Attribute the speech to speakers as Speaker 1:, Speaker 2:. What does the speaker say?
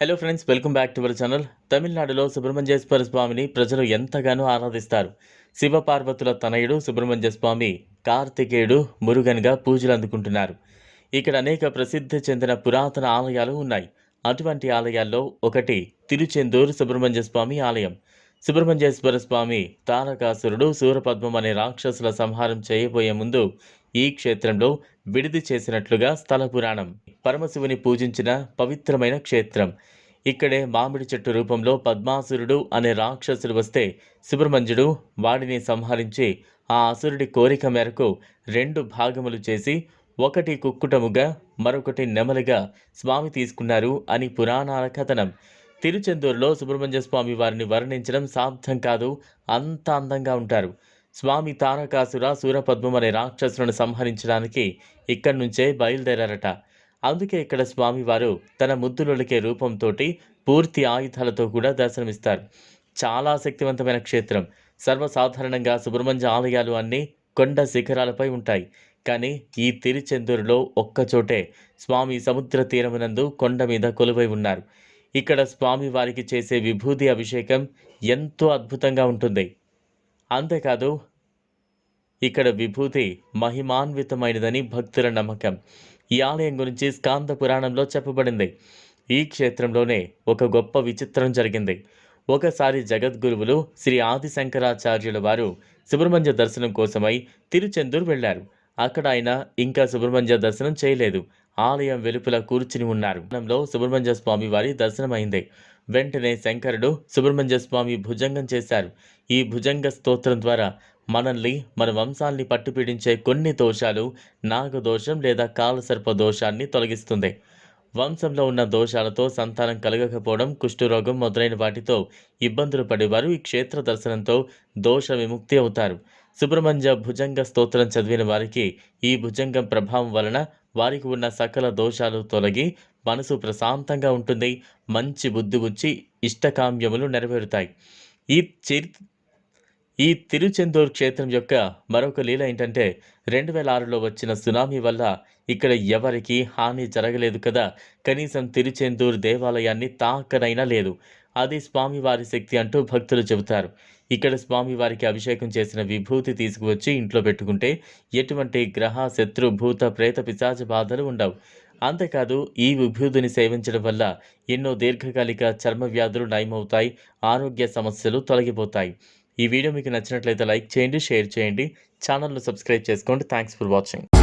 Speaker 1: Hello friends welcome back to our channel తమిళనాడులో సుబ్రహ్మణ్యేశ్వర స్వామిని ప్రజలు ఎంతగానో ఆరాధిస్తారు. శివపార్వతుల తనయుడు సుబ్రహ్మణ్య స్వామి కార్తికేయుడు మురుగన్గా పూజలు అందుకుంటున్నారు. ఇక్కడ అనేక ప్రసిద్ధి చెందిన పురాతన ఆలయాలు ఉన్నాయి. అటువంటి ఆలయాల్లో ఒకటి తిరుచెందూరు సుబ్రహ్మణ్య స్వామి ఆలయం. సుబ్రహ్మణ్యేశ్వర స్వామి తారకాసురుడు సూరపద్మం అనే రాక్షసుల సంహారం చేయబోయే ముందు ఈ క్షేత్రంలో విడిది చేసినట్లుగా స్థల పురాణం పరమశివుని పూజించిన పవిత్రమైన క్షేత్రం. ఇక్కడే మామిడి చెట్టు రూపంలో పద్మాసురుడు అనే రాక్షసుడు వస్తే సుబ్రహ్మణ్యుడు వాడిని సంహరించి ఆ అసురుడి కోరిక మేరకు రెండు భాగములు చేసి ఒకటి కుక్కుటముగా మరొకటి నెమలిగా స్వామి తీసుకున్నారు అని పురాణాల కథనం. తిరుచెందూరులో సుబ్రహ్మణ్య స్వామి వారిని వర్ణించడం సాధ్యం కాదు. అంత అందంగా ఉంటారు. స్వామి తారకాసుర సూరపద్మం అనే రాక్షసులను సంహరించడానికి ఇక్కడి నుంచే బయలుదేరారట. అందుకే ఇక్కడ స్వామివారు తన ముద్దులొలికే రూపంతో పూర్తి ఆయుధాలతో కూడా దర్శనమిస్తారు. చాలా శక్తివంతమైన క్షేత్రం. సర్వసాధారణంగా సుబ్రహ్మణ్య ఆలయాలు అన్నీ కొండ శిఖరాలపై ఉంటాయి. కానీ ఈ తిరుచెందూరులో ఒక్కచోటే స్వామి సముద్ర తీరమునందు కొండ మీద కొలువై ఉన్నారు. ఇక్కడ స్వామి వారికి చేసే విభూతి అభిషేకం ఎంతో అద్భుతంగా ఉంటుంది. అంతేకాదు ఇక్కడ విభూతి మహిమాన్వితమైనదని భక్తుల నమ్మకం. ఈ ఆలయం గురించి స్కాంద పురాణంలో చెప్పబడింది. ఈ క్షేత్రంలోనే ఒక గొప్ప విచిత్రం జరిగింది. ఒకసారి జగద్గురువులు శ్రీ ఆదిశంకరాచార్యుల వారు సుబ్రహ్మణ్య దర్శనం కోసమై తిరుచెందూరు వెళ్ళారు. అక్కడ ఆయన ఇంకా సుబ్రహ్మణ్య దర్శనం చేయలేదు. ఆలయం వెలుపల కూర్చుని ఉన్నారు. సుబ్రహ్మణ్య స్వామి వారి దర్శనమైంది. వెంటనే శంకరుడు సుబ్రహ్మణ్య స్వామి భుజంగం చేశారు. ఈ భుజంగ స్తోత్రం ద్వారా మనల్ని మన వంశాల్ని పట్టుపీడించే కొన్ని దోషాలు నాగదోషం లేదా కాలసర్ప దోషాన్ని తొలగిస్తుంది. వంశంలో ఉన్న దోషాలతో సంతానం కలగకపోవడం కుష్ఠరోగం మొదలైన వాటితో ఇబ్బందులు పడేవారు ఈ క్షేత్ర దర్శనంతో దోష విముక్తి అవుతారు. సుబ్రహ్మణ్య భుజంగ స్తోత్రం చదివిన వారికి ఈ భుజంగం ప్రభావం వలన వారికి ఉన్న సకల దోషాలు తొలగి మనసు ప్రశాంతంగా ఉంటుంది. మంచి బుద్ధి వచ్చి ఇష్టకామ్యములు నెరవేరుతాయి. ఈ చిర్ ఈ తిరుచెందూర్ క్షేత్రం యొక్క మరొక లీల ఏంటంటే రెండు వేల ఆరులో వచ్చిన సునామీ వల్ల ఇక్కడ ఎవరికీ హాని జరగలేదు కదా. కనీసం తిరుచెందూర్ దేవాలయాన్ని తాకనైనా లేదు. అది స్వామివారి శక్తి అంటూ భక్తులు చెబుతారు. ఇక్కడ స్వామివారికి అభిషేకం చేసిన విభూతి తీసుకువచ్చి ఇంట్లో పెట్టుకుంటే ఎటువంటి గ్రహ శత్రు భూత ప్రేత పిశాచ బాధలు ఉండవు. అంతేకాదు ఈ విభూతిని సేవించడం వల్ల ఎన్నో దీర్ఘకాలిక చర్మ వ్యాధులు నయమవుతాయి ఆరోగ్య సమస్యలు తొలగిపోతాయి. ఈ వీడియో మీకు నచ్చినట్లయితే లైక్ చేయండి షేర్ చేయండి. ఛానల్ను సబ్స్క్రైబ్ చేసుకోండి. Thanks for watching